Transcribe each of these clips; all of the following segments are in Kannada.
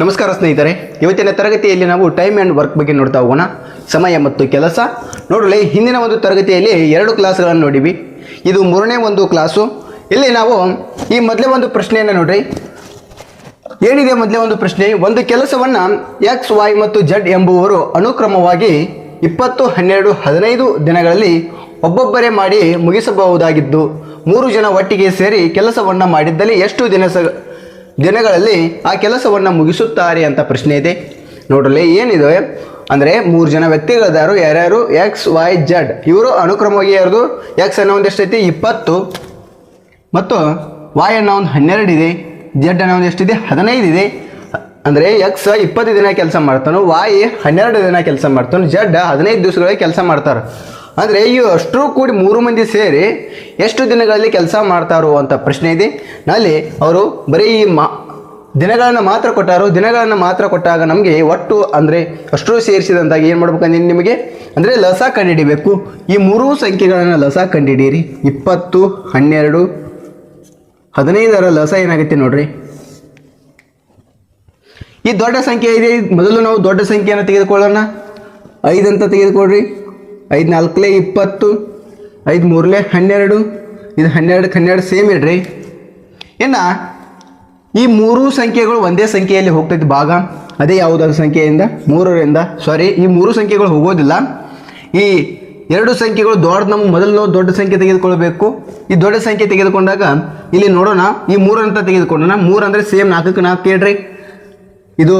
ನಮಸ್ಕಾರ ಸ್ನೇಹಿತರೆ, ಇವತ್ತಿನ ತರಗತಿಯಲ್ಲಿ ನಾವು ಟೈಮ್ ಆ್ಯಂಡ್ ವರ್ಕ್ ಬಗ್ಗೆ ನೋಡ್ತಾ ಹೋಗೋಣ. ಸಮಯ ಮತ್ತು ಕೆಲಸ. ನೋಡಲಿ ಹಿಂದಿನ ಒಂದು ತರಗತಿಯಲ್ಲಿ ಎರಡು ಕ್ಲಾಸ್ಗಳನ್ನು ನೋಡಿವಿ. ಇದು ಮೂರನೇ ಒಂದು ಕ್ಲಾಸು ಇಲ್ಲಿ ನಾವು ಈ ಮೊದಲೇ ಒಂದು ಪ್ರಶ್ನೆಯನ್ನು ನೋಡ್ರಿ. ಏನಿದೆ ಮೊದಲೇ ಒಂದು ಪ್ರಶ್ನೆ? ಒಂದು ಕೆಲಸವನ್ನು ಎಕ್ಸ್ ವೈ ಮತ್ತು ಜಡ್ ಎಂಬುವರು ಅನುಕ್ರಮವಾಗಿ ಇಪ್ಪತ್ತು, ಹನ್ನೆರಡು, ಹದಿನೈದು ದಿನಗಳಲ್ಲಿ ಒಬ್ಬೊಬ್ಬರೇ ಮಾಡಿ ಮುಗಿಸಬಹುದಾಗಿದ್ದು, ಮೂರು ಜನ ಒಟ್ಟಿಗೆ ಸೇರಿ ಕೆಲಸವನ್ನು ಮಾಡಿದ್ದಲ್ಲಿ ಎಷ್ಟು ದಿನ ದಿನಗಳಲ್ಲಿ ಆ ಕೆಲಸವನ್ನು ಮುಗಿಸುತ್ತಾರೆ ಅಂತ ಪ್ರಶ್ನೆ ಇದೆ. ನೋಡಲಿ ಏನಿದೆ? ಅಂದರೆ ಮೂರು ಜನ ವ್ಯಕ್ತಿಗಳಿದಾರು, ಯಾರ್ಯಾರು? ಎಕ್ಸ್ ವೈ ಜಡ್ ಇವರು ಅನುಕ್ರಮವಾಗಿ ಯಾರ್ದು? ಎಕ್ಸ್ ಅನ್ನೋ ಒಂದು ಎಷ್ಟೈತಿ ಇಪ್ಪತ್ತು. ಮತ್ತು ವಾಯ್ ಅನ್ನೋ ಒಂದು ಹನ್ನೆರಡು ಇದೆ. ಜಡ್ ಅನ್ನೋ ಒಂದು ಎಷ್ಟಿದೆ? ಹದಿನೈದು ಇದೆ. ಅಂದರೆ ಎಕ್ಸ್ ಇಪ್ಪತ್ತು ದಿನ ಕೆಲಸ ಮಾಡ್ತಾನೆ ವಾಯ್ ಹನ್ನೆರಡು ದಿನ ಕೆಲಸ ಮಾಡ್ತಾನೆ ಜಡ್ ಹದಿನೈದು ದಿವಸಗಳಿಗೆ ಕೆಲಸ ಮಾಡ್ತಾರೆ. ಅಂದರೆ ಇವು ಅಷ್ಟರೂ ಕೂಡಿ ಮೂರು ಮಂದಿ ಸೇರಿ ಎಷ್ಟು ದಿನಗಳಲ್ಲಿ ಕೆಲಸ ಮಾಡ್ತಾರೋ ಅಂತ ಪ್ರಶ್ನೆ ಇದೆ. ನಲ್ಲಿ ಅವರು ಬರೀ ಈ ಮಾ, ದಿನಗಳನ್ನು ಮಾತ್ರ ಕೊಟ್ಟಾರು, ದಿನಗಳನ್ನು ಮಾತ್ರ ಕೊಟ್ಟಾಗ ನಮಗೆ ಒಟ್ಟು ಅಂದರೆ ಅಷ್ಟು ಸೇರಿಸಿದಂತಾಗಿ ಏನು ಮಾಡ್ಬೇಕಂದ್ರೆ ನಿಮಗೆ? ಅಂದರೆ ಲಸ ಕಂಡುಹಿಡಿಬೇಕು ಈ ಮೂರೂ ಸಂಖ್ಯೆಗಳನ್ನು ಲಸ ಕಂಡುಹಿಡಿಯಿರಿ ಇಪ್ಪತ್ತು, ಹನ್ನೆರಡು, ಹದಿನೈದರ ಲಸ ಏನಾಗುತ್ತೆ ನೋಡ್ರಿ? ಈ ದೊಡ್ಡ ಸಂಖ್ಯೆ ಇದೆ. ಮೊದಲು ನಾವು ದೊಡ್ಡ ಸಂಖ್ಯೆಯನ್ನು ತೆಗೆದುಕೊಳ್ಳೋಣ. ಐದಂತ ತೆಗೆದುಕೊಳ್ರಿ. ಐದು ನಾಲ್ಕಲೇ ಇಪ್ಪತ್ತು, ಐದು ಮೂರಲೇ ಹನ್ನೆರಡು, ಇದು ಹನ್ನೆರಡಕ್ಕೆ ಹನ್ನೆರಡು ಸೇಮ್ ಇಡ್ರಿ. ಇನ್ನು ಈ ಮೂರು ಸಂಖ್ಯೆಗಳು ಒಂದೇ ಸಂಖ್ಯೆಯಲ್ಲಿ ಹೋಗ್ತೈತಿ ಭಾಗ, ಅದೇ ಯಾವುದಾದ್ರು ಸಂಖ್ಯೆಯಿಂದ, ಮೂರರಿಂದ ಸಾರಿ ಈ ಮೂರು ಸಂಖ್ಯೆಗಳು ಹೋಗೋದಿಲ್ಲ. ಈ ಎರಡು ಸಂಖ್ಯೆಗಳು ದೊಡ್ಡ ನಮ್ಗೆ ಮೊದಲು ನಾವು ದೊಡ್ಡ ಸಂಖ್ಯೆ ತೆಗೆದುಕೊಳ್ಬೇಕು. ಈ ದೊಡ್ಡ ಸಂಖ್ಯೆ ತೆಗೆದುಕೊಂಡಾಗ, ಇಲ್ಲಿ ನೋಡೋಣ, ಈ ಮೂರು ಅಂತ ತೆಗೆದುಕೊಂಡೋಣ ಮೂರು ಅಂದರೆ ಸೇಮ್ ನಾಲ್ಕಕ್ಕೆ ನಾಲ್ಕು ಕೇಳ್ರಿ ಇದು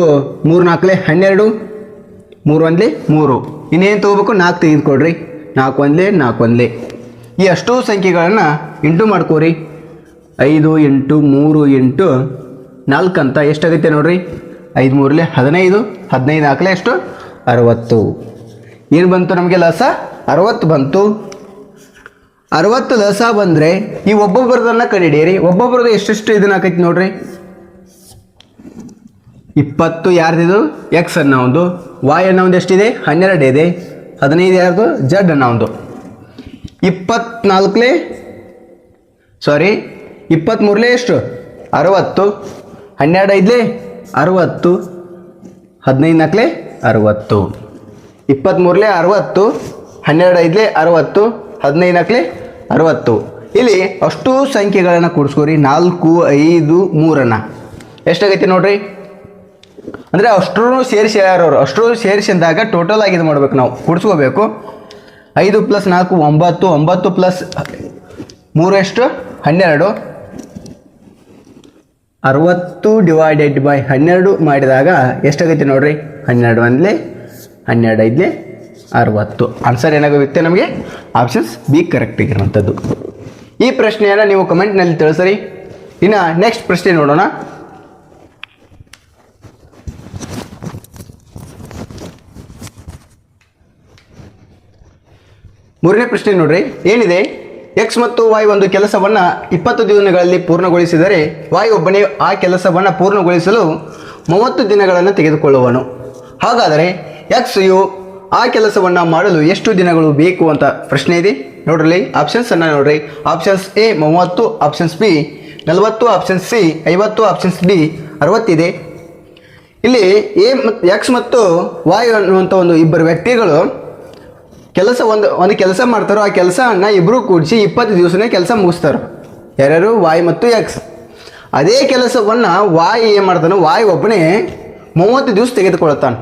ಮೂರು ನಾಲ್ಕಲೆ ಹನ್ನೆರಡು ಮೂರು ಒಂದ್ಲಿ ಮೂರು. ಇನ್ನೇನು ತೊಗೋಬೇಕು? ನಾಲ್ಕು ತೆಗೆದುಕೊಡ್ರಿ ನಾಲ್ಕು ಒಂದ್ಲಿ ನಾಲ್ಕು ಒಂದ್ಲಿ. ಈ ಅಷ್ಟೂ ಸಂಖ್ಯೆಗಳನ್ನು ಇಂಟು ಮಾಡ್ಕೋರಿ. ಐದು, ಎಂಟು, ಮೂರು, ಎಂಟು, ನಾಲ್ಕು ಅಂತ ಎಷ್ಟಾಗುತ್ತೆ ನೋಡ್ರಿ? ಐದು ಮೂರಲೆ ಹದಿನೈದು ಹದಿನೈದು ಹಾಕಲೇ ಎಷ್ಟು? ಅರವತ್ತು. ಏನು ಬಂತು ನಮಗೆ ಲಸ? ಅರವತ್ತು ಬಂತು. ಅರವತ್ತು ಲಸ ಬಂದರೆ ಈ ಒಬ್ಬೊಬ್ಬರದನ್ನು ಕಂಡಿಡಿಯಿರಿ ಒಬ್ಬೊಬ್ಬರದ್ದು ಎಷ್ಟೆಷ್ಟು ಇದನ್ನ ಹಾಕೈತಿ ನೋಡ್ರಿ? ಇಪ್ಪತ್ತು ಯಾರ್ದಿದು? ಎಕ್ಸ್ ಅನ್ನೋ ಒಂದು ವಾಯ್ ಅನ್ನೋ ಒಂದು ಎಷ್ಟಿದೆ? ಹನ್ನೆರಡು ಇದೆ. ಹದಿನೈದು ಯಾರ್ದು? ಜಡ್ ಅನ್ನೋ ಒಂದು ಇಪ್ಪತ್ನಾಲ್ಕಲೇ ಸಾರಿ ಇಪ್ಪತ್ತ್ಮೂರಲೇ ಎಷ್ಟು? ಅರವತ್ತು. ಹನ್ನೆರಡು ಐದಲೇ ಅರವತ್ತು. ಹದಿನೈದು ನಾಲ್ಕಲೇ ಅರವತ್ತು. ಇಪ್ಪತ್ತ್ಮೂರಲೇ ಅರವತ್ತು. ಹನ್ನೆರಡು ಐದಲೇ ಅರವತ್ತು. ಹದಿನೈದು ನಾಲ್ಕಲೇ ಅರವತ್ತು. ಇಲ್ಲಿ ಅಷ್ಟು ಸಂಖ್ಯೆಗಳನ್ನು ಕೂಡಿಸ್ಕೋರಿ. ನಾಲ್ಕು, ಐದು, ಮೂರನ್ನು. ಎಷ್ಟಾಗೈತಿ ನೋಡ್ರಿ? ಅಂದರೆ ಅಷ್ಟೂ ಸೇರಿಸಿ ಯಾರವರು ಅಷ್ಟು ಸೇರಿಸಿ ಅಂದಾಗ ಟೋಟಲ್ ಆಗಿ ಇದು ಮಾಡಬೇಕು ನಾವು. ಕೂಡಿಸ್ಕೋಬೇಕು ಐದು ಪ್ಲಸ್ ನಾಲ್ಕು, ಒಂಬತ್ತು ಒಂಬತ್ತು ಪ್ಲಸ್ ಮೂರು ಎಷ್ಟು ಹನ್ನೆರಡು. ಅರವತ್ತು ಡಿವೈಡೆಡ್ ಬೈ ಹನ್ನೆರಡು ಮಾಡಿದಾಗ ಎಷ್ಟಾಗೈತೆ ನೋಡ್ರಿ? ಹನ್ನೆರಡು ಒಂದ್ಲೆ ಹನ್ನೆರಡು ಐದಲಿ ಅರವತ್ತು. ಆನ್ಸರ್ ಏನಾಗುತ್ತೆ ನಮಗೆ? ಆಪ್ಷನ್ಸ್ ಬಿ ಕರೆಕ್ಟ್ ಆಗಿರುವಂಥದ್ದು. ಈ ಪ್ರಶ್ನೆಯನ್ನು ನೀವು ಕಮೆಂಟ್ನಲ್ಲಿ ತಿಳಿಸ್ರಿ. ಇನ್ನು ನೆಕ್ಸ್ಟ್ ಪ್ರಶ್ನೆ ನೋಡೋಣ. ಮೂರನೇ ಪ್ರಶ್ನೆ ನೋಡ್ರಿ. ಏನಿದೆ? ಎಕ್ಸ್ ಮತ್ತು ವಾಯ್ ಒಂದು ಕೆಲಸವನ್ನು ಇಪ್ಪತ್ತು ದಿನಗಳಲ್ಲಿ ಪೂರ್ಣಗೊಳಿಸಿದರೆ ವಾಯ್ ಒಬ್ಬನೇ ಆ ಕೆಲಸವನ್ನು ಪೂರ್ಣಗೊಳಿಸಲು ಮೂವತ್ತು ದಿನಗಳನ್ನು ತೆಗೆದುಕೊಳ್ಳುವನು. ಹಾಗಾದರೆ ಎಕ್ಸ್ ಯು ಆ ಕೆಲಸವನ್ನು ಮಾಡಲು ಎಷ್ಟು ದಿನಗಳು ಬೇಕು ಅಂತ ಪ್ರಶ್ನೆ ಇದೆ. ನೋಡ್ರಿ ಆಪ್ಷನ್ಸ್ ಅನ್ನ ನೋಡ್ರಿ. ಆಪ್ಷನ್ಸ್ ಎ ಮೂವತ್ತು ಆಪ್ಷನ್ಸ್ ಬಿ ನಲವತ್ತು ಆಪ್ಷನ್ಸ್ ಸಿ ಐವತ್ತು ಆಪ್ಷನ್ಸ್ ಡಿ ಅರವತ್ತಿದೆ. ಇಲ್ಲಿ ಎ ಮತ್ತು ಎಕ್ಸ್ ಮತ್ತು ವಾಯ್ ಅನ್ನುವಂಥ ಒಂದು ಇಬ್ಬರು ವ್ಯಕ್ತಿಗಳು ಕೆಲಸ ಒಂದು ಒಂದು ಕೆಲಸ ಮಾಡ್ತಾರೋ ಆ ಕೆಲಸವನ್ನು ಇಬ್ಬರು ಕೂಡಿಸಿ ಇಪ್ಪತ್ತು ದಿವಸನೇ ಕೆಲಸ ಮುಗಿಸ್ತಾರೆ. ಯಾರ್ಯಾರು? ವಾಯ್ ಮತ್ತು ಎಕ್ಸ್ ಅದೇ ಕೆಲಸವನ್ನು ವಾಯ್ ಏನು ಮಾಡ್ತಾನೆ ವಾಯ್ ಒಬ್ಬನೇ ಮೂವತ್ತು ದಿವಸ ತೆಗೆದುಕೊಳ್ತಾನೆ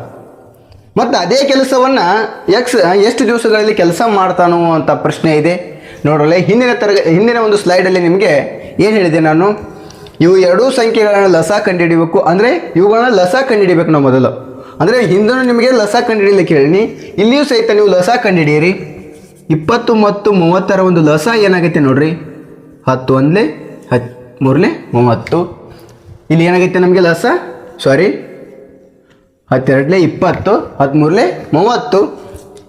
ಮತ್ತು ಅದೇ ಕೆಲಸವನ್ನು ಎಕ್ಸ್ ಎಷ್ಟು ದಿವಸಗಳಲ್ಲಿ ಕೆಲಸ ಮಾಡ್ತಾನೋ ಅಂತ ಪ್ರಶ್ನೆ ಇದೆ. ನೋಡಲಿ ಹಿಂದಿನ ತರಗ, ಹಿಂದಿನ ಒಂದು ಸ್ಲೈಡಲ್ಲಿ ನಿಮಗೆ ಏನು ಹೇಳಿದೆ ನಾನು? ಇವು ಎರಡೂ ಸಂಖ್ಯೆಗಳನ್ನು ಲಸ ಕಂಡುಹಿಡಿಬೇಕು. ಅಂದರೆ ಇವುಗಳನ್ನ ಲಸ ಕಂಡುಹಿಡಿಬೇಕು ನಾವು ಮೊದಲು. ಅಂದರೆ ಹಿಂದೂ ನಿಮಗೆ ಲಸ ಕಂಡುಹಿಡಿಯಲಿಕ್ಕೆ ಹೇಳಿನಿ. ಇಲ್ಲಿಯೂ ಸಹಿತ ನೀವು ಲಸ ಕಂಡುಹಿಡಿಯಿರಿ ಇಪ್ಪತ್ತು ಮತ್ತು ಮೂವತ್ತರ ಒಂದು ಲಸ ಏನಾಗೈತೆ ನೋಡ್ರಿ? ಹತ್ತು ಒಂದಲೇ ಹತ್ತು ಮೂರಲೆ, ಮೂವತ್ತು. ಇಲ್ಲಿ ಏನಾಗೈತೆ ನಮಗೆ ಲಸ? ಸಾರಿ ಹತ್ತೆರಡಲೇ, ಇಪ್ಪತ್ತು. ಹದಿಮೂರಲೇ ಮೂವತ್ತು.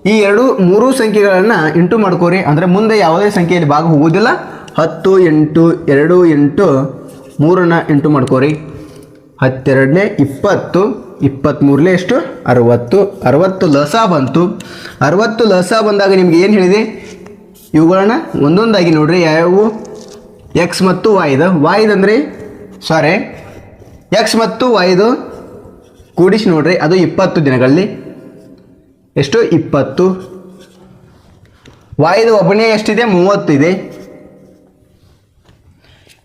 ಈ ಎರಡು, ಮೂರು ಸಂಖ್ಯೆಗಳನ್ನು ಇಂಟು ಮಾಡ್ಕೋರಿ. ಅಂದರೆ ಮುಂದೆ ಯಾವುದೇ ಸಂಖ್ಯೆಯಲ್ಲಿ ಭಾಗ ಹೋಗೋದಿಲ್ಲ ಹತ್ತು, ಎಂಟು, ಎರಡು, ಎಂಟು, ಮೂರನ್ನು ಎಂಟು ಮಾಡ್ಕೋರಿ. ಹತ್ತೆರಡಲೇ ಇಪ್ಪತ್ತು ಇಪ್ಪತ್ತ್ಮೂರನೇ ಎಷ್ಟು? ಅರವತ್ತು. ಅರವತ್ತು ಲಸ ಬಂತು. ಅರವತ್ತು ಲಸ ಬಂದಾಗ ನಿಮ್ಗೆ ಏನು ಹೇಳಿದೆ? ಇವುಗಳನ್ನ ಒಂದೊಂದಾಗಿ ನೋಡ್ರಿ, ಯಾವ್ಯಾವು? ಎಕ್ಸ್ ಮತ್ತು ವಾಯ್ದು ವಾಯ್ದು ಅಂದರೆ? ಸಾರಿ ಎಕ್ಸ್ ಮತ್ತು ವಾಯ್ದು ಕೂಡಿಸಿ ನೋಡ್ರಿ, ಅದು ಇಪ್ಪತ್ತು ದಿನಗಳಲ್ಲಿ. ಎಷ್ಟು? ಇಪ್ಪತ್ತು. ವಾಯ್ದು ಒಬ್ಬನೇ ಎಷ್ಟಿದೆ? ಮೂವತ್ತು ಇದೆ.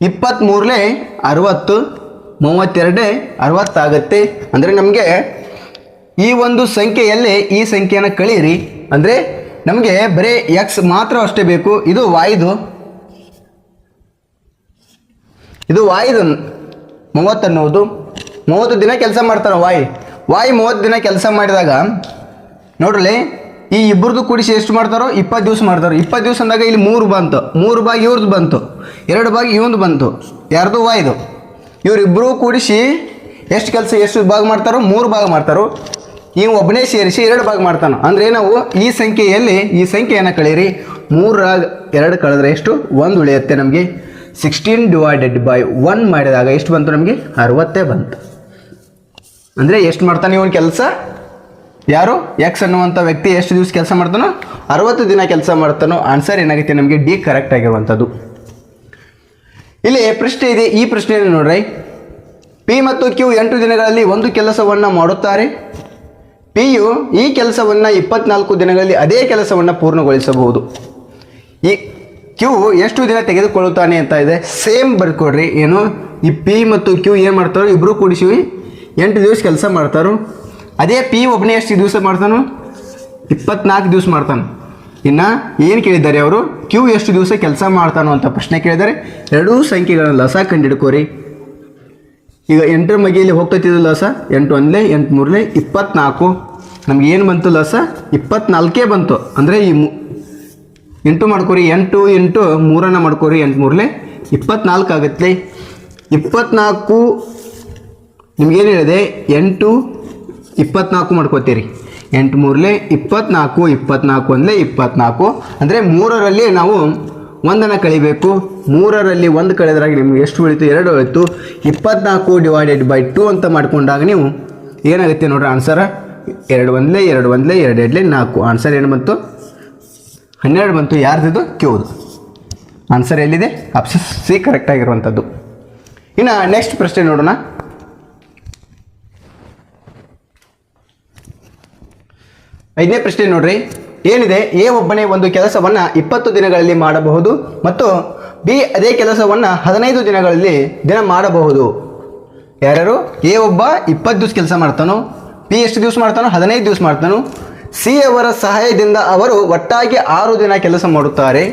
ಇಪ್ಪತ್ತ್ಮೂರನೇ ಅರವತ್ತು. ಮೂವತ್ತೆರಡೇ ಅರವತ್ತಾಗತ್ತೆ. ಅಂದರೆ ನಮಗೆ ಈ ಒಂದು ಸಂಖ್ಯೆಯಲ್ಲಿ ಈ ಸಂಖ್ಯೆಯನ್ನು ಕಳೀರಿ. ಅಂದರೆ ನಮಗೆ ಬರೀ ಎಕ್ಸ್ ಮಾತ್ರ ಅಷ್ಟೇ ಬೇಕು. ಇದು ವಾಯ್ದು ಇದು ವಾಯ್ದು ಮೂವತ್ತು ಅನ್ನೋದು. ಮೂವತ್ತು ದಿನ ಕೆಲಸ ಮಾಡ್ತಾನೆ ವಾಯ್ ವಾಯ್ ಮೂವತ್ತು ದಿನ ಕೆಲಸ ಮಾಡಿದಾಗ ನೋಡ್ರಿ ಈ ಇಬ್ಬರದ್ದು ಕೂಡಿಸಿ ಎಷ್ಟು ಮಾಡ್ತಾರೋ? ಇಪ್ಪತ್ತು ದಿವಸ ಮಾಡ್ತಾರೋ. ಇಪ್ಪತ್ತು ದಿವಸ ಅಂದಾಗ ಇಲ್ಲಿ ಮೂರು ಬಂತು. ಮೂರು ಭಾಗ ಇವ್ರದ್ದು ಬಂತು. ಎರಡು ಭಾಗ ಇವಂದು ಬಂತು. ಯಾರ್ದು ವಾಯ್ದು ಇವರಿಬ್ಬರು ಕೂಡಿಸಿ ಎಷ್ಟು ಕೆಲಸ ಎಷ್ಟು ಭಾಗ ಮಾಡ್ತಾರೋ ಮೂರು ಭಾಗ ಮಾಡ್ತಾರೋ ಈ ಒಬ್ಬನೇ ಸೇರಿಸಿ ಎರಡು ಭಾಗ ಮಾಡ್ತಾನೋ. ಅಂದರೆ ನಾವು ಈ ಸಂಖ್ಯೆಯಲ್ಲಿ, ಈ ಸಂಖ್ಯೆಯನ್ನು ಕಳೀರಿ? ಮೂರಾಗ ಎರಡು ಕಳೆದ್ರೆ ಎಷ್ಟು? ಒಂದು ಉಳಿಯುತ್ತೆ ನಮಗೆ. ಸಿಕ್ಸ್ಟೀನ್ ಡಿವೈಡೆಡ್ ಬೈ ಒನ್ ಮಾಡಿದಾಗ ಎಷ್ಟು ಬಂತು ನಮಗೆ? ಅರವತ್ತೇ ಬಂತು. ಅಂದರೆ ಎಷ್ಟು ಮಾಡ್ತಾನೆ ಇವನು ಕೆಲಸ? ಯಾರು? ಎಕ್ಸ್ ಅನ್ನುವಂಥ ವ್ಯಕ್ತಿ ಎಷ್ಟು ದಿವಸ ಕೆಲಸ ಮಾಡ್ತಾನೋ? ಅರವತ್ತು ದಿನ ಕೆಲಸ ಮಾಡ್ತಾನೋ? ಆನ್ಸರ್ ಏನಾಗುತ್ತೆ ನಮಗೆ? ಡಿ ಕರೆಕ್ಟ್ ಆಗಿರುವಂಥದ್ದು ಇಲ್ಲಿ ಪ್ರಶ್ನೆ ಇದೆ, ಈ ಪ್ರಶ್ನೆಯನ್ನು ನೋಡ್ರಿ. ಪಿ ಮತ್ತು ಕ್ಯೂ ಎಂಟು ದಿನಗಳಲ್ಲಿ ಒಂದು ಕೆಲಸವನ್ನು ಮಾಡುತ್ತಾರೆ. ಪಿ ಯು ಈ ಕೆಲಸವನ್ನು ಇಪ್ಪತ್ನಾಲ್ಕು ದಿನಗಳಲ್ಲಿ ಅದೇ ಕೆಲಸವನ್ನು ಪೂರ್ಣಗೊಳಿಸಬಹುದು. ಈ ಕ್ಯೂ ಎಷ್ಟು ದಿನ ತೆಗೆದುಕೊಳ್ಳುತ್ತಾನೆ ಅಂತ ಇದೆ. ಸೇಮ್ ಬರ್ಕೊಡ್ರಿ, ಏನು? ಈ ಪಿ ಮತ್ತು ಕ್ಯೂ ಏನು ಮಾಡ್ತಾರೋ ಇಬ್ಬರು ಕೂಡಿಸಿ ಎಂಟು ದಿವಸ ಕೆಲಸ ಮಾಡ್ತಾರೋ. ಅದೇ ಪಿ ಒಬ್ಬನೇ ಎಷ್ಟು ದಿವಸ ಮಾಡ್ತಾನೋ? ಇಪ್ಪತ್ನಾಲ್ಕು ದಿವಸ ಮಾಡ್ತಾನೆ. ಇನ್ನು ಏನು ಕೇಳಿದ್ದಾರೆ ಅವರು? ಕ್ಯೂ ಎಷ್ಟು ದಿವಸ ಕೆಲಸ ಮಾಡ್ತಾನೋ ಅಂತ ಪ್ರಶ್ನೆ ಕೇಳಿದ್ದಾರೆ. ಎರಡೂ ಸಂಖ್ಯೆಗಳನ್ನು ಲಸ ಕಂಡಿಡ್ಕೋರಿ. ಈಗ ಎಂಟರ ಮಗಿಯಲ್ಲಿ ಹೋಗ್ತೈತಿದ್ದು ಲಸ? ಎಂಟು ಒಂದಲೇ, ಎಂಟು ಮೂರಲೇ, ಇಪ್ಪತ್ನಾಲ್ಕು. ನಮ್ಗೆ ಏನು ಬಂತು ಲಸ? ಇಪ್ಪತ್ನಾಲ್ಕೇ ಬಂತು. ಅಂದರೆ ಈ ಮು ಎಂಟು ಮಾಡ್ಕೋರಿ, ಎಂಟು ಎಂಟು, ಮೂರನ್ನು ಮಾಡ್ಕೋರಿ, ಎಂಟು ಮೂರಲೇ, ಇಪ್ಪತ್ನಾಲ್ಕು ಆಗುತ್ತೆ ಇಪ್ಪತ್ನಾಲ್ಕು ನಿಮ್ಗೇನು ಹೇಳಿದೆ? ಎಂಟು, ಇಪ್ಪತ್ನಾಲ್ಕು ಮಾಡ್ಕೋತೀರಿ. ಎಂಟು ಮೂರಲೇ ಇಪ್ಪತ್ನಾಲ್ಕು ಇಪ್ಪತ್ನಾಲ್ಕು ಅಂದರೆ ಇಪ್ಪತ್ನಾಲ್ಕು. ಅಂದರೆ ಮೂರರಲ್ಲಿ ನಾವು ಒಂದನ್ನು ಕಳಿಬೇಕು. ಮೂರರಲ್ಲಿ ಒಂದು ಕಳೆದ್ರಾಗ ನಿಮ್ಗೆ ಎಷ್ಟು ಉಳಿತು? ಎರಡು ಉಳಿತು. ಇಪ್ಪತ್ನಾಲ್ಕು ಡಿವೈಡೆಡ್ ಬೈ ಟು ಅಂತ ಮಾಡಿಕೊಂಡಾಗ ನೀವು ಏನಾಗುತ್ತೆ ನೋಡ್ರಿ ಆನ್ಸರ ಎರಡು ಒಂದಲೇ ಎರಡು ಒಂದಲೇ, ಎರಡು ಎರಡಲೇ ನಾಲ್ಕು. ಆನ್ಸರ್ ಏನು ಬಂತು? ಹನ್ನೆರಡು ಬಂತು. ಯಾರ್ದಿದು? ಕ್ಯೂದು. ಆನ್ಸರ್ ಎಲ್ಲಿದೆ? ಆಪ್ಷನ್ ಸಿ ಕರೆಕ್ಟ್ ಆಗಿರುವಂಥದ್ದು. ಇನ್ನು ನೆಕ್ಸ್ಟ್ ಪ್ರಶ್ನೆ ನೋಡೋಣ. ಐದನೇ ಪ್ರಶ್ನೆ ನೋಡ್ರಿ. ಏನಿದೆ? ಎ ಒಬ್ಬನೇ ಒಂದು ಕೆಲಸವನ್ನು ಇಪ್ಪತ್ತು ದಿನಗಳಲ್ಲಿ ಮಾಡಬಹುದು ಮತ್ತು ಬಿ ಅದೇ ಕೆಲಸವನ್ನು ಹದಿನೈದು ದಿನಗಳಲ್ಲಿ ದಿನ ಮಾಡಬಹುದು. ಯಾರ್ಯಾರು? ಎ ಒಬ್ಬ ಇಪ್ಪತ್ತು ದಿವಸ ಕೆಲಸ ಮಾಡ್ತಾನೋ, ಬಿ ಎಷ್ಟು ದಿವಸ ಮಾಡ್ತಾನೋ? ಹದಿನೈದು ದಿವಸ ಮಾಡ್ತಾನೋ. ಸಿ ಅವರ ಸಹಾಯದಿಂದ ಅವರು ಒಟ್ಟಾಗಿ ಆರು ದಿನ ಕೆಲಸ ಮಾಡುತ್ತಾರೆ.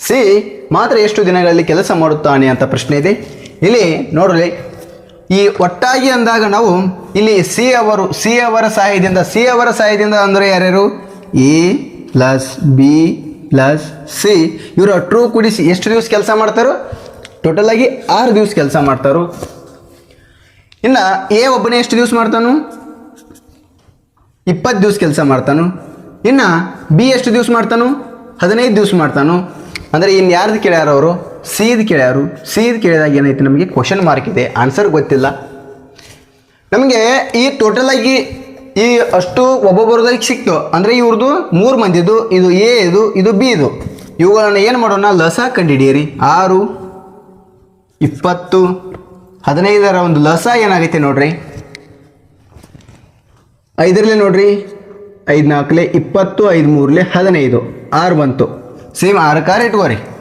ಸಿ ಮಾತ್ರ ಎಷ್ಟು ದಿನಗಳಲ್ಲಿ ಕೆಲಸ ಮಾಡುತ್ತಾನೆ ಅಂತ ಪ್ರಶ್ನೆ ಇದೆ. ಇಲ್ಲಿ ನೋಡ್ರಿ. ಈ ಒಟ್ಟಾಗಿ ಅಂದಾಗ ನಾವು ಇಲ್ಲಿ ಸಿ ಅವರು, ಸಿ ಅವರ ಸಹಾಯದಿಂದ, ಸಿ ಅವರ ಸಹಾಯದಿಂದ ಅಂದರೆ ಯಾರ್ಯಾರು? A plus B plus C. ಇವರು ಟ್ರೂ ಕೂಡಿಸಿ ಎಷ್ಟು ದಿವಸ ಕೆಲಸ ಮಾಡ್ತಾರೋ? ಟೋಟಲ್ ಆಗಿ ಆರು ದಿವಸ ಕೆಲಸ ಮಾಡ್ತಾರೋ. ಇನ್ನು ಎ ಒಬ್ಬನೇ ಎಷ್ಟು ದಿವಸ ಮಾಡ್ತಾನು? ಇಪ್ಪತ್ತು ದಿವಸ ಕೆಲಸ ಮಾಡ್ತಾನು. ಇನ್ನ ಬಿ ಎಷ್ಟು ದಿವಸ ಮಾಡ್ತಾನು? ಹದಿನೈದು ದಿವಸ ಮಾಡ್ತಾನು. ಅಂದರೆ ಇನ್ನು ಯಾರ್ದು ಕೇಳ್ಯಾರ ಅವರು? ಸಿದ್ ಕೇಳ್ಯಾರು. ಸೀದ್ ಕೇಳಿದಾಗ ಏನೈತೆ ನಮಗೆ ಕ್ವಶನ್ ಮಾರ್ಕ್ ಇದೆ. ಆನ್ಸರ್ ಗೊತ್ತಿಲ್ಲ. ನಮಗೆ ಈ ಟೋಟಲ್ ಆಗಿ ಈ ಅಷ್ಟು ಒಬ್ಬೊಬ್ಬರದಾಗಿ ಸಿಕ್ತು. ಅಂದರೆ ಇವ್ರದ್ದು ಮೂರು ಮಂದಿದು, ಇದು ಎ ಇದು ಇದು ಬಿ ಇದು. ಇವುಗಳನ್ನು ಏನು ಮಾಡೋಣ? ಲಸ ಕಂಡುಹಿಡಿಯಿರಿ ಆರು, ಇಪ್ಪತ್ತು, ಹದಿನೈದರ ಒಂದು ಲಸ ಏನಾಗೈತೆ ನೋಡ್ರಿ? ಐದರಲ್ಲೇ ನೋಡ್ರಿ. ಐದು ನಾಲ್ಕಲೆ ಇಪ್ಪತ್ತು ಐದು ಮೂರಲೆ ಹದಿನೈದು. ಆರು ಬಂತು. ಸೇಮ್ ಆರು ಕಾರ್ ಇಟ್ಕೋರಿ.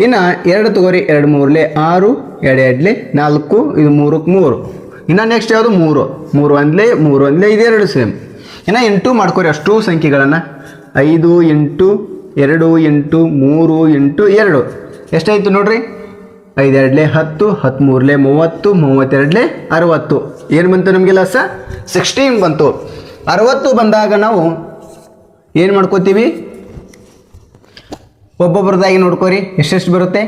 ಇನ್ನು ಎರಡು ತೊಗರಿ ಎರಡು ಮೂರಲೆ ಆರು, ಎರಡು ಎರಡ್ಲೆ ನಾಲ್ಕು, ಇದು ಮೂರಕ್ಕೆ ಮೂರು. ಇನ್ನು ನೆಕ್ಸ್ಟ್ ಯಾವುದು? ಮೂರು. ಮೂರು ಒಂದಲೇ ಮೂರು ಒಂದಲೇ ಇದೆರಡು ಸೇಮ್ ಇನ್ನು ಎಂಟು ಮಾಡ್ಕೊರಿ ಅಷ್ಟು ಸಂಖ್ಯೆಗಳನ್ನು. ಐದು, ಎಂಟು, ಎರಡು, ಎಂಟು, ಮೂರು, ಎಂಟು, ಎರಡು. ಎಷ್ಟಾಯಿತು ನೋಡ್ರಿ? ಎರಡಲೆ ಹತ್ತು ಹತ್ತ್ಮೂರಲೆ ಮೂವತ್ತು, ಮೂವತ್ತೆರಡಲೆ ಅರವತ್ತು. ಏನು ಬಂತು ನಮಗೆ ಲಸ? ಸಿಕ್ಸ್ಟೀನ್ ಬಂತು. ಅರವತ್ತು ಬಂದಾಗ ನಾವು ಏನು ಮಾಡ್ಕೋತೀವಿ? ಒಬ್ಬೊಬ್ಬರದಾಗಿ ನೋಡ್ಕೋರಿ, ಎಷ್ಟೆಷ್ಟು ಬರುತ್ತೆ?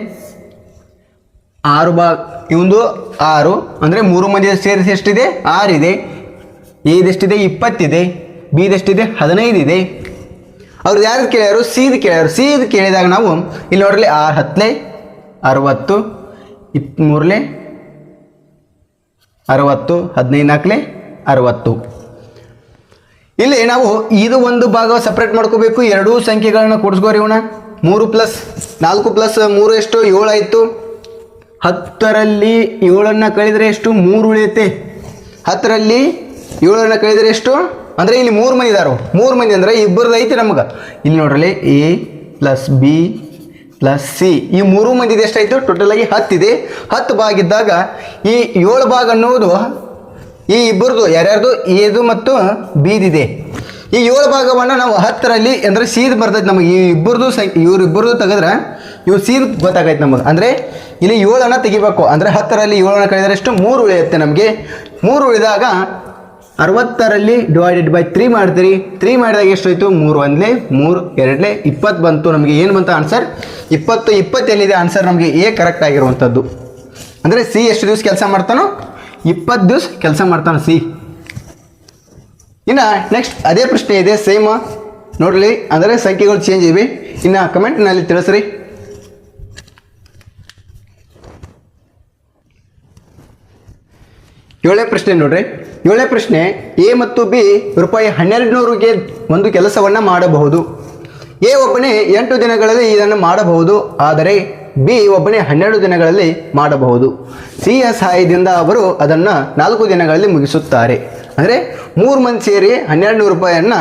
ಆರು ಬಾ ಇವೊಂದು ಆರು, ಅಂದರೆ ಮೂರು ಮಂದಿ ಸೇರಿಸಿ ಎಷ್ಟಿದೆ? ಆರಿದೆ. ಎದೆಷ್ಟಿದೆ? ಇಪ್ಪತ್ತಿದೆ. ಬಿದೆಷ್ಟಿದೆ? ಹದಿನೈದು ಇದೆ ಅವ್ರು ಯಾರು ಕೇಳ್ಯಾರು? ಸೀದ್ ಕೇಳ್ಯಾರು. ಸೀದ್ ಕೇಳಿದಾಗ ನಾವು ಇಲ್ಲಿ ನೋಡ್ರಿ, ಆರು ಹತ್ತಲೆ ಅರವತ್ತು ಇಪ್ಪತ್ತ್ಮೂರಲೆ ಅರವತ್ತು ಹದಿನೈದು ನಾಲ್ಕಲೆ ಅರವತ್ತು. ಇಲ್ಲಿ ನಾವು ಇದು ಒಂದು ಭಾಗ ಸಪ್ರೇಟ್ ಮಾಡ್ಕೋಬೇಕು. ಎರಡೂ ಸಂಖ್ಯೆಗಳನ್ನ ಕೂಡಿಸ್ಕೋರಿ ಇವನ ಮೂರು ಪ್ಲಸ್, ನಾಲ್ಕು ಪ್ಲಸ್, ಮೂರು ಎಷ್ಟು, ಏಳು ಆಯಿತು? ಹತ್ತರಲ್ಲಿ ಏಳನ್ನು ಕಳೆದರೆ ಎಷ್ಟು? ಮೂರು ಉಳಿಯುತ್ತೆ. ಹತ್ತರಲ್ಲಿ ಏಳನ್ನು ಕಳೆದರೆ ಎಷ್ಟು? ಅಂದರೆ ಇಲ್ಲಿ ಮೂರು ಮಂದಿ ಇದಾರು. ಮೂರು ಮಂದಿ ಅಂದರೆ ಇಬ್ಬರದ್ದು ಐತೆ ನಮಗೆ. ಇಲ್ಲಿ ನೋಡ್ರಲ್ಲಿ A plus B plus C ಈ ಮೂರು ಮಂದಿದು ಎಷ್ಟಾಯಿತು? ಟೋಟಲ್ ಆಗಿ ಹತ್ತಿದೆ ಹತ್ತು ಭಾಗ ಇದ್ದಾಗ ಈ ಏಳು ಭಾಗ ಅನ್ನೋದು ಈ ಇಬ್ಬರದು, ಯಾರ್ಯಾರ್ದು ಎದು ಮತ್ತು ಬಿದಿದೆ ಈ ಏಳು ಭಾಗವನ್ನು ನಾವು ಹತ್ತರಲ್ಲಿ ಅಂದರೆ ಸೀದ್ ಬರ್ತೈತೆ ನಮಗೆ. ಈ ಇಬ್ಬರದು ಸಂಖ್ಯೆ ಇವ್ರಿಬ್ಬರದು ತೆಗೆದ್ರೆ ಇವ್ರು ಸೀದ್ ಗೊತ್ತಾಗೈತೆ ನಮಗೆ. ಅಂದರೆ ಇಲ್ಲಿ ಏಳನ್ನು ತೆಗಿಬೇಕು. ಅಂದರೆ ಹತ್ತರಲ್ಲಿ ಏಳನ್ನು ಕಳೆದರೆ ಎಷ್ಟು? ಮೂರು ಉಳಿಯುತ್ತೆ ನಮಗೆ. ಮೂರು ಉಳಿದಾಗ ಅರವತ್ತರಲ್ಲಿ ಡಿವೈಡೆಡ್ ಬೈ ತ್ರೀ ಮಾಡ್ತೀರಿ. ತ್ರೀ ಮಾಡಿದಾಗ ಎಷ್ಟಾಯಿತು? ಮೂರು ಒಂದಲೇ, ಮೂರು ಎರಡಲೇ, ಇಪ್ಪತ್ತು ಬಂತು. ನಮಗೆ ಏನು ಬಂತು ಆನ್ಸರ್ ಇಪ್ಪತ್ತು ಇಪ್ಪತ್ತು ಎಲ್ಲಿದೆ ಆನ್ಸರ್ ನಮಗೆ ಎ ಕರೆಕ್ಟ್ ಆಗಿರುವಂಥದ್ದು. ಅಂದರೆ ಸಿ ಎಷ್ಟು ದಿವಸ ಕೆಲಸ ಮಾಡ್ತಾನೋ? ಇಪ್ಪತ್ತು ದಿವಸ ಕೆಲಸ ಮಾಡ್ತಾನೆ ಸಿ ಇನ್ನು ನೆಕ್ಸ್ಟ್ ಅದೇ ಪ್ರಶ್ನೆ ಇದೆ ಸೇಮ್ ನೋಡಲಿ ಅಂದರೆ ಸಂಖ್ಯೆಗಳು ಚೇಂಜ್ ಇವೆ. ಇನ್ನು ಕಮೆಂಟ್ನಲ್ಲಿ ತಿಳಿಸ್ರಿ. ಏಳನೇ ಪ್ರಶ್ನೆ ನೋಡ್ರಿ. ಏಳನೇ ಪ್ರಶ್ನೆ, ಎ ಮತ್ತು ಬಿ ರೂಪಾಯಿ ಹನ್ನೆರಡು ನೂರಿಗೆ ಒಂದು ಕೆಲಸವನ್ನು ಮಾಡಬಹುದು. ಎ ಒಬ್ಬನೇ ಎಂಟು ದಿನಗಳಲ್ಲಿ ಇದನ್ನು ಮಾಡಬಹುದು, ಆದರೆ ಬಿ ಒಬ್ಬನೇ ಹನ್ನೆರಡು ದಿನಗಳಲ್ಲಿ ಮಾಡಬಹುದು. ಸಿ ಯ ಸಹಾಯದಿಂದ ಅವರು ಅದನ್ನು ನಾಲ್ಕು ದಿನಗಳಲ್ಲಿ ಮುಗಿಸುತ್ತಾರೆ. ಅಂದರೆ ಮೂರು ಮಂದಿ ಸೇರಿ ಹನ್ನೆರಡು ನೂರು ರೂಪಾಯಿಯನ್ನು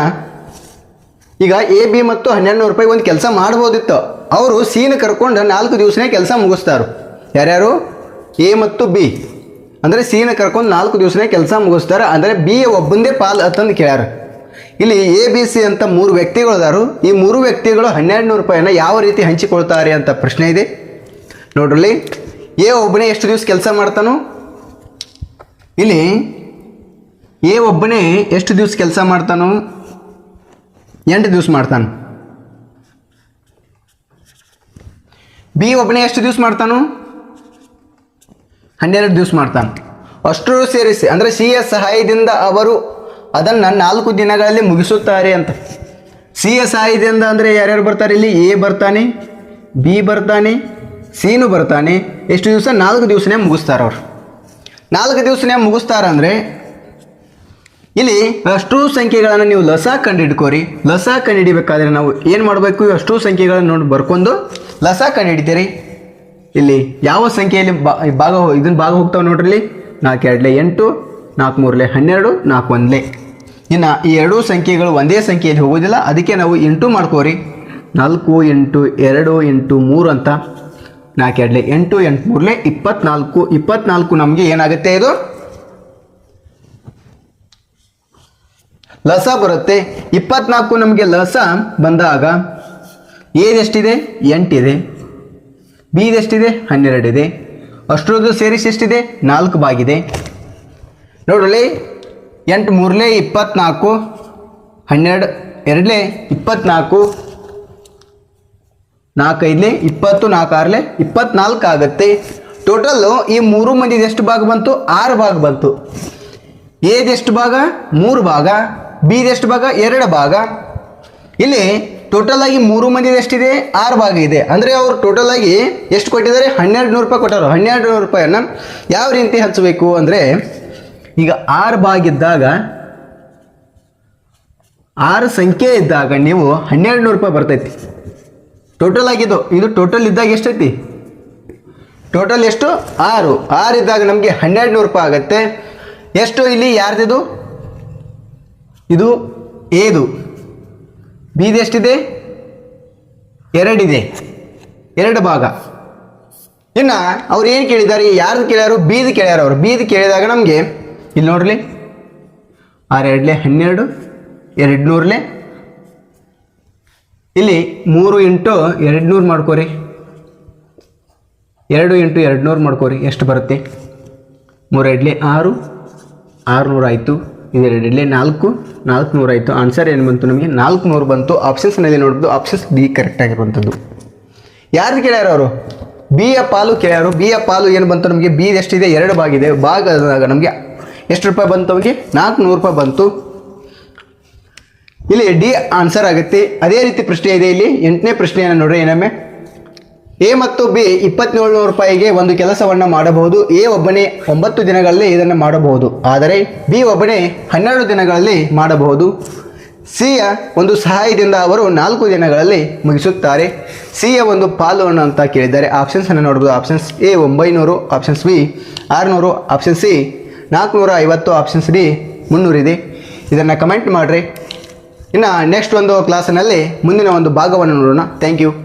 ಈಗ ಎ ಬಿ ಮತ್ತು ಹನ್ನೆರಡು ನೂರು ರೂಪಾಯಿ ಒಂದು ಕೆಲಸ ಮಾಡ್ಬೋದಿತ್ತು. ಅವರು ಸೀನ ಕರ್ಕೊಂಡು ನಾಲ್ಕು ದಿವಸನೇ ಕೆಲಸ ಮುಗಿಸ್ತಾರೆ. ಯಾರ್ಯಾರು? ಎ ಮತ್ತು ಬಿ ಅಂದರೆ ಸೀನ ಕರ್ಕೊಂಡು ನಾಲ್ಕು ದಿವಸನೇ ಕೆಲಸ ಮುಗಿಸ್ತಾರೆ. ಅಂದರೆ ಬಿ ಒಬ್ಬಂದೇ ಪಾಲ್ ಅಂತಂದು ಕೇಳ್ಯಾರ. ಇಲ್ಲಿ ಎ ಬಿ ಸಿ ಅಂತ ಮೂರು ವ್ಯಕ್ತಿಗಳು ಅದಾರು. ಈ ಮೂರು ವ್ಯಕ್ತಿಗಳು ಹನ್ನೆರಡು ನೂರು ರೂಪಾಯಿನ ಯಾವ ರೀತಿ ಹಂಚಿಕೊಳ್ತಾರೆ ಅಂತ ಪ್ರಶ್ನೆ ಇದೆ. ನೋಡ್ರಲ್ಲಿ ಎ ಒಬ್ಬನೇ ಎಷ್ಟು ದಿವಸ ಕೆಲಸ ಮಾಡ್ತಾನೋ? ಇಲ್ಲಿ ಎ ಒಬ್ಬನೇ ಎಷ್ಟು ದಿವಸ ಕೆಲಸ ಮಾಡ್ತಾನೋ? ಎಂಟು ದಿವಸ ಮಾಡ್ತಾನೆ. ಬಿ ಒಬ್ಬನೇ ಎಷ್ಟು ದಿವಸ ಮಾಡ್ತಾನು? ಹನ್ನೆರಡು ದಿವಸ ಮಾಡ್ತಾನೆ. ಅಷ್ಟು ಸೇರಿಸಿ, ಅಂದರೆ ಸಿ ಎಸ್ ಸಹಾಯದಿಂದ ಅವರು ಅದನ್ನು ನಾಲ್ಕು ದಿನಗಳಲ್ಲಿ ಮುಗಿಸುತ್ತಾರೆ ಅಂತ. ಸಿ ಎಸ್ ಸಹಾಯದಿಂದ ಅಂದರೆ ಯಾರ್ಯಾರು ಬರ್ತಾರೆ? ಇಲ್ಲಿ ಎ ಬರ್ತಾನೆ, ಬಿ ಬರ್ತಾನೆ, ಸಿನೂ ಬರ್ತಾನೆ. ಎಷ್ಟು ದಿವಸ? ನಾಲ್ಕು ದಿವಸನೇ ಮುಗಿಸ್ತಾರೆ ಅವರು. ನಾಲ್ಕು ದಿವಸನೇ ಮುಗಿಸ್ತಾರಂದರೆ ಇಲ್ಲಿ ಅಷ್ಟು ಸಂಖ್ಯೆಗಳನ್ನು ನೀವು ಲಸ ಕಂಡುಹಿಡ್ಕೋರಿ. ಲಸ ಕಂಡುಹಿಡಿಬೇಕಾದ್ರೆ ನಾವು ಏನು ಮಾಡಬೇಕು? ಅಷ್ಟು ಸಂಖ್ಯೆಗಳನ್ನು ನೋಡಿ ಬರ್ಕೊಂಡು ಲಸ ಕಂಡುಹಿಡಿತೀರಿ. ಇಲ್ಲಿ ಯಾವ ಸಂಖ್ಯೆಯಲ್ಲಿ ಬಾ ಭಾಗ ಇದನ್ನ ಭಾಗ ಹೋಗ್ತಾವೆ ನೋಡ್ರಿ ನಾಲ್ಕು ಎರಡಲೆ ಎಂಟು ನಾಲ್ಕು ಮೂರಲೆ ಹನ್ನೆರಡು ನಾಲ್ಕು ಒಂದಲೆ ಇನ್ನು ಈ ಎರಡೂ ಸಂಖ್ಯೆಗಳು ಒಂದೇ ಸಂಖ್ಯೆಯಲ್ಲಿ ಹೋಗೋದಿಲ್ಲ ಅದಕ್ಕೆ ನಾವು ಎಂಟು ಮಾಡ್ಕೋರಿ. ನಾಲ್ಕು ಎಂಟು, ಎರಡು ಎಂಟು ಮೂರು ಅಂತ. ನಾಲ್ಕು ಎರಡಲೆ ಎಂಟು ಎಂಟು ಮೂರಲೆ ಇಪ್ಪತ್ನಾಲ್ಕು. ಇಪ್ಪತ್ನಾಲ್ಕು ನಮಗೆ ಏನಾಗುತ್ತೆ ಇದು? ಲಸ ಬರುತ್ತೆ. ಇಪ್ಪತ್ನಾಲ್ಕು ನಮಗೆ ಲಸ ಬಂದಾಗ ಏದೆಷ್ಟಿದೆ ಎಂಟಿದೆ. ಬಿದೆಷ್ಟಿದೆ? ಹನ್ನೆರಡಿದೆ. ಅಷ್ಟರದ್ದು ಸೇರಿಸಿ ಎಷ್ಟಿದೆ? ನಾಲ್ಕು ಬಾಗಿದೆ. ನೋಡಲಿ ಎಂಟು ಮೂರಲೇ ಇಪ್ಪತ್ನಾಲ್ಕು, ಹನ್ನೆರಡು ಎರಡಲೇ ಇಪ್ಪತ್ನಾಲ್ಕು ನಾಲ್ಕೈದಲೇ ಇಪ್ಪತ್ತು ನಾಲ್ಕು ಆರಲೆ ಇಪ್ಪತ್ನಾಲ್ಕು ಆಗುತ್ತೆ. ಟೋಟಲ್ಲು ಈ ಮೂರು ಮಂದಿದು ಎಷ್ಟು ಭಾಗ ಬಂತು? ಆರು ಭಾಗ ಬಂತು. ಏದೆಷ್ಟು ಭಾಗ? ಮೂರು ಭಾಗ. ಬಿದು ಎಷ್ಟು ಭಾಗ, ಎರಡು ಭಾಗ. ಇಲ್ಲಿ ಟೋಟಲ್ ಆಗಿ ಮೂರು ಮಂದಿ ಎಷ್ಟಿದೆ? ಆರು ಭಾಗ ಇದೆ. ಅಂದರೆ ಅವರು ಟೋಟಲ್ ಆಗಿ ಎಷ್ಟು ಕೊಟ್ಟಿದ್ದಾರೆ? ಹನ್ನೆರಡು ನೂರು ರೂಪಾಯಿ ಕೊಟ್ಟರು ಹನ್ನೆರಡು ನೂರು ರೂಪಾಯಿಯನ್ನು ಯಾವ ರೀತಿ ಹಂಚಬೇಕು ಅಂದರೆ, ಈಗ ಆರು ಭಾಗ ಇದ್ದಾಗ, ಆರು ಸಂಖ್ಯೆ ಇದ್ದಾಗ ನೀವು ಹನ್ನೆರಡು ನೂರು ರೂಪಾಯಿ ಬರ್ತೈತಿ. ಟೋಟಲ್ ಆಗಿದ್ದು ಇದು ಟೋಟಲ್ ಇದ್ದಾಗ ಎಷ್ಟೈತಿ? ಟೋಟಲ್ ಎಷ್ಟು? ಆರು. ಆರು ಇದ್ದಾಗ ನಮಗೆ ಹನ್ನೆರಡು ನೂರು ರೂಪಾಯಿ ಆಗುತ್ತೆ. ಎಷ್ಟು ಇಲ್ಲಿ? ಯಾರ್ದಿದು? ಇದು ಏದು. ಬೀದಿ ಎಷ್ಟಿದೆ? ಎರಡಿದೆ. ಎರಡು ಭಾಗ. ಇನ್ನು ಅವ್ರು ಏನು ಕೇಳಿದ್ದಾರೆ? ಯಾರ್ದು ಕೇಳ್ಯಾರು? ಬೀದಿ ಕೇಳ್ಯಾರ ಅವರು. ಬೀದಿ ಕೇಳಿದಾಗ ನಮಗೆ ಇಲ್ಲಿ ನೋಡ್ರಿ. ಆರು ಎರಡಲೆ ಹನ್ನೆರಡು ಎರಡು ಇಲ್ಲಿ ಮೂರು ಇಂಟು ಎರಡು ನೂರು ಮಾಡ್ಕೋರಿ. ಎರಡು ಇಂಟು ಎರಡು ನೂರು ಮಾಡ್ಕೋರಿ. ಎಷ್ಟು ಬರುತ್ತೆ? ಮೂರು ಎಡ್ಲಿ ಆರು, ಆರುನೂರು ಆಯಿತು ಇದೆರಡು ಇಡ್ಲಿ, ನಾಲ್ಕು ನಾಲ್ಕು ಆಯಿತು. ಆನ್ಸರ್ ಏನು ಬಂತು ನಮಗೆ? ನಾಲ್ಕು ನೂರು ಬಂತು. ಆಪ್ಷನ್ಸ್ನಲ್ಲಿ ನೋಡ್ಬೋದು ಆಪ್ಷನ್ಸ್ ಡಿ ಕರೆಕ್ಟ್ ಆಗಿರುವಂಥದ್ದು ಯಾರು ಕೇಳ್ಯಾರ ಅವರು? ಬಿ ಯ ಪಾಲು ಕೇಳ್ಯಾರು. ಬಿ ಯ ಪಾಲು ಏನು ಬಂತು ನಮಗೆ? ಬಿ ಎಷ್ಟಿದೆ? ಎರಡು ಭಾಗಿದೆ ಭಾಗದಾಗ ನಮಗೆ ಎಷ್ಟು ರೂಪಾಯಿ ಬಂತು ಅವನಿಗೆ ನಾಲ್ಕು ನೂರು ರೂಪಾಯಿ ಬಂತು. ಇಲ್ಲಿ ಡಿ ಆನ್ಸರ್ ಆಗುತ್ತೆ. ಅದೇ ರೀತಿ ಪ್ರಶ್ನೆ ಇದೆ ಇಲ್ಲಿ. ಎಂಟನೇ ಪ್ರಶ್ನೆಯನ್ನು ನೋಡ್ರಿ ಏನೊಮ್ಮೆ ಎ ಮತ್ತು ಬಿ ಇಪ್ಪತ್ತೇಳು ನೂರು ರೂಪಾಯಿಗೆ ಒಂದು ಕೆಲಸವನ್ನು ಮಾಡಬಹುದು. ಎ ಒಬ್ಬನೇ ಒಂಬತ್ತು ದಿನಗಳಲ್ಲಿ ಇದನ್ನು ಮಾಡಬಹುದು. ಆದರೆ ಬಿ ಒಬ್ಬನೇ ಹನ್ನೆರಡು ದಿನಗಳಲ್ಲಿ ಮಾಡಬಹುದು. ಸಿಯ ಒಂದು ಸಹಾಯದಿಂದ ಅವರು ನಾಲ್ಕು ದಿನಗಳಲ್ಲಿ ಮುಗಿಸುತ್ತಾರೆ. ಸಿಯ ಒಂದು ಪಾಲು ಅಂತ ಕೇಳಿದ್ದಾರೆ. ಆಪ್ಷನ್ಸನ್ನು ನೋಡ್ಬೋದು. ಆಪ್ಷನ್ಸ್ ಎ ಒಂಬೈನೂರು ಆಪ್ಷನ್ಸ್ ಬಿ ಆರುನೂರು ಆಪ್ಷನ್ ಸಿ ನಾಲ್ಕುನೂರ ಐವತ್ತು ಆಪ್ಷನ್ಸ್ ಡಿ ಮುನ್ನೂರಿದೆ. ಇದನ್ನು ಕಮೆಂಟ್ ಮಾಡಿರಿ. ಇನ್ನು ನೆಕ್ಸ್ಟ್ ಒಂದು ಕ್ಲಾಸಿನಲ್ಲಿ ಮುಂದಿನ ಒಂದು ಭಾಗವನ್ನು ನೋಡೋಣ. Thank you